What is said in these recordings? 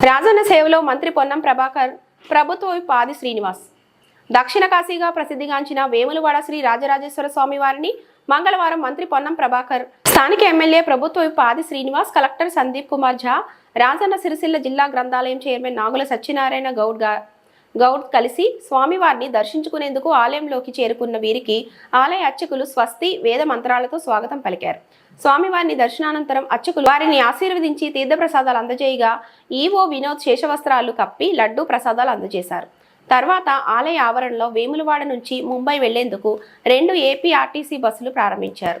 రాజన్న సేవలో మంత్రి పొన్నం ప్రభాకర్ ప్రభుత్వ పాది శ్రీనివాస్. దక్షిణ కాశీగా ప్రసిద్ధిగాంచిన వేములవాడ శ్రీ రాజరాజేశ్వర స్వామి వారిని మంగళవారం మంత్రి పొన్నం ప్రభాకర్ స్థానిక ఎమ్మెల్యే ప్రభుత్వ పాది శ్రీనివాస్ కలెక్టర్ సందీప్ కుమార్ ఝా రాజన్న సిరిసిల్ల జిల్లా గ్రంథాలయం చైర్మన్ నాగుల సత్యనారాయణ గౌడ్గా గౌడ్ కలిసి స్వామివారిని దర్శించుకునేందుకు ఆలయంలోకి చేరుకున్న వీరికి ఆలయ అర్చకులు స్వస్తి వేద మంత్రాలతో స్వాగతం పలికారు. స్వామివారిని దర్శనానంతరం అర్చకులు వారిని ఆశీర్వదించి తీర్థప్రసాదాలు అందజేయగా ఈవో వినోద్ శేషవస్త్రాలు కప్పి లడ్డూ ప్రసాదాలు అందజేశారు. తర్వాత ఆలయ ఆవరణలో వేములవాడ నుంచి ముంబై వెళ్ళేందుకు రెండు ఏపీ ఆర్టీసీ బస్సులు ప్రారంభించారు.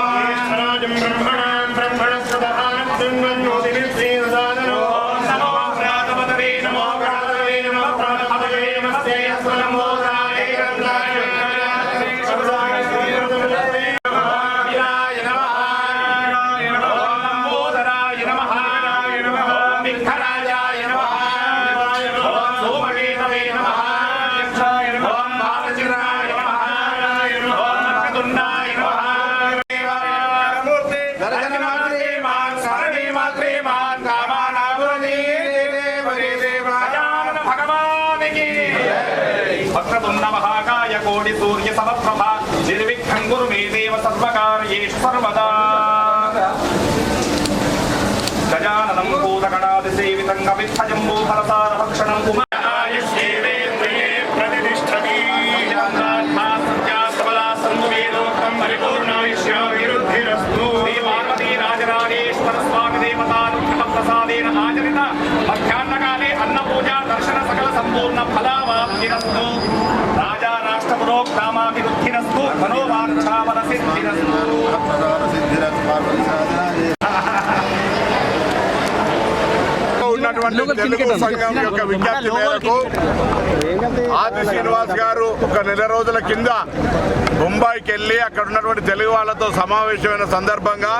శ్రీ పార్వతీ రాజరాజేశ్వర స్వామి దేవతానుగ్రహ ప్రసాదేన ఆచరిత. మధ్యాహ్నకాలే అన్నపూజా దర్శన సకల సంపూర్ణ ఫలావాప్తిరస్తు రాజా రాష్ట్ర పురోక్తామాభివృద్ధిరస్తు మనోవాంఛావల సిద్ధిరస్తు. ఉన్నటువంటి తెలుగు సంఘం యొక్క విజ్ఞప్తి మేరకు ఆది శ్రీనివాస్ గారు ఒక నెల రోజుల కింద బొంబాయికి వెళ్ళి అక్కడ ఉన్నటువంటి తెలుగు వాళ్ళతో సమావేశమైన సందర్భంగా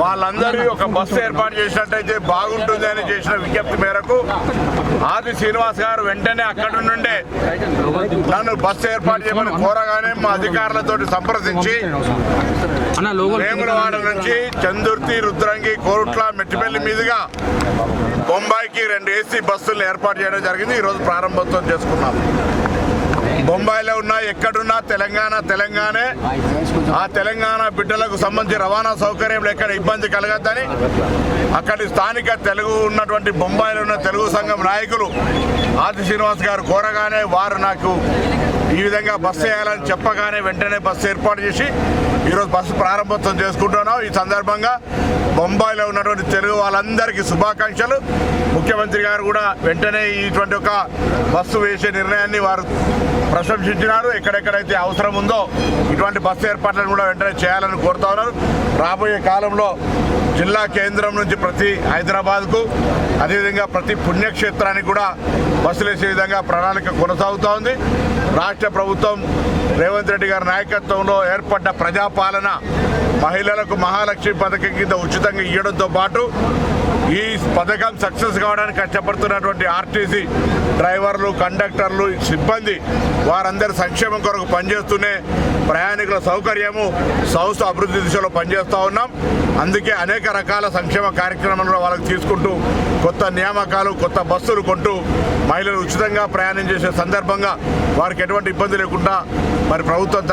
వాళ్ళందరూ ఒక బస్సు ఏర్పాటు చేసినట్టయితే బాగుంటుంది అని చేసిన విజ్ఞప్తి మేరకు ఆది శ్రీనివాస్ గారు వెంటనే అక్కడి నుండే నన్ను బస్సు ఏర్పాటు చేయమని కోరగానే మా అధికారులతో సంప్రదించి వేములవాడ నుంచి చందుర్తి రుద్రంగి కోరుట్ల మెట్టిపల్లి మీదుగా బొంబాయికి రెండు ఏసీ బస్సులు ఏర్పాటు చేయడం జరిగింది. ఈరోజు ప్రారంభోత్సవం చేసుకున్నాం. బొంబాయిలో ఉన్న ఎక్కడున్నా తెలంగాణ తెలంగాణే. ఆ తెలంగాణ బిడ్డలకు సంబంధించి రవాణా సౌకర్యం ఎక్కడ ఇబ్బంది కలగద్దని అక్కడి స్థానిక తెలుగు ఉన్నటువంటి బొంబాయిలో ఉన్న తెలుగు సంఘం నాయకులు ఆది శ్రీనివాస్ గారు కోరగానే వారు నాకు ఈ విధంగా బస్సు వేయాలని చెప్పగానే వెంటనే బస్సు ఏర్పాటు చేసి ఈరోజు బస్సు ప్రారంభోత్సవం చేసుకుంటున్నాం. ఈ సందర్భంగా బొంబాయిలో ఉన్నటువంటి తెలుగు వాళ్ళందరికీ శుభాకాంక్షలు. ముఖ్యమంత్రి గారు కూడా వెంటనే ఇటువంటి ఒక బస్సు వేసే నిర్ణయాన్ని వారు ప్రశంసించినారు. ఎక్కడెక్కడైతే అవసరం ఉందో ఇటువంటి బస్సు ఏర్పాట్లను కూడా వెంటనే చేయాలని కోరుతా ఉన్నారు. రాబోయే కాలంలో జిల్లా కేంద్రం నుంచి ప్రతి హైదరాబాద్కు అదేవిధంగా ప్రతి పుణ్యక్షేత్రానికి కూడా బస్సులు వేసే విధంగా ప్రణాళిక కొనసాగుతూ ఉంది. రాష్ట్ర ప్రభుత్వం రేవంత్ రెడ్డి గారి నాయకత్వంలో ఏర్పడ్డ ప్రజాపాలన మహిళలకు మహాలక్ష్మి పథకం కింద ఉచితంగా ఇవ్వడంతో పాటు ఈ పథకం సక్సెస్ కావడానికి కష్టపడుతున్నటువంటి ఆర్టీసీ డ్రైవర్లు కండక్టర్లు సిబ్బంది వారందరి సంక్షేమం కొరకు పనిచేస్తూనే ప్రయాణికుల సౌకర్యము సంస్థ అభివృద్ధి దిశలో పనిచేస్తూ ఉన్నాం. అందుకే అనేక రకాల సంక్షేమ కార్యక్రమాలు వాళ్ళకి తీసుకుంటూ కొత్త నియామకాలు కొత్త బస్సులు కొంటూ మహిళలు ఉచితంగా ప్రయాణం చేసే సందర్భంగా వారికి ఎటువంటి ఇబ్బంది లేకుండా మరి ప్రభుత్వం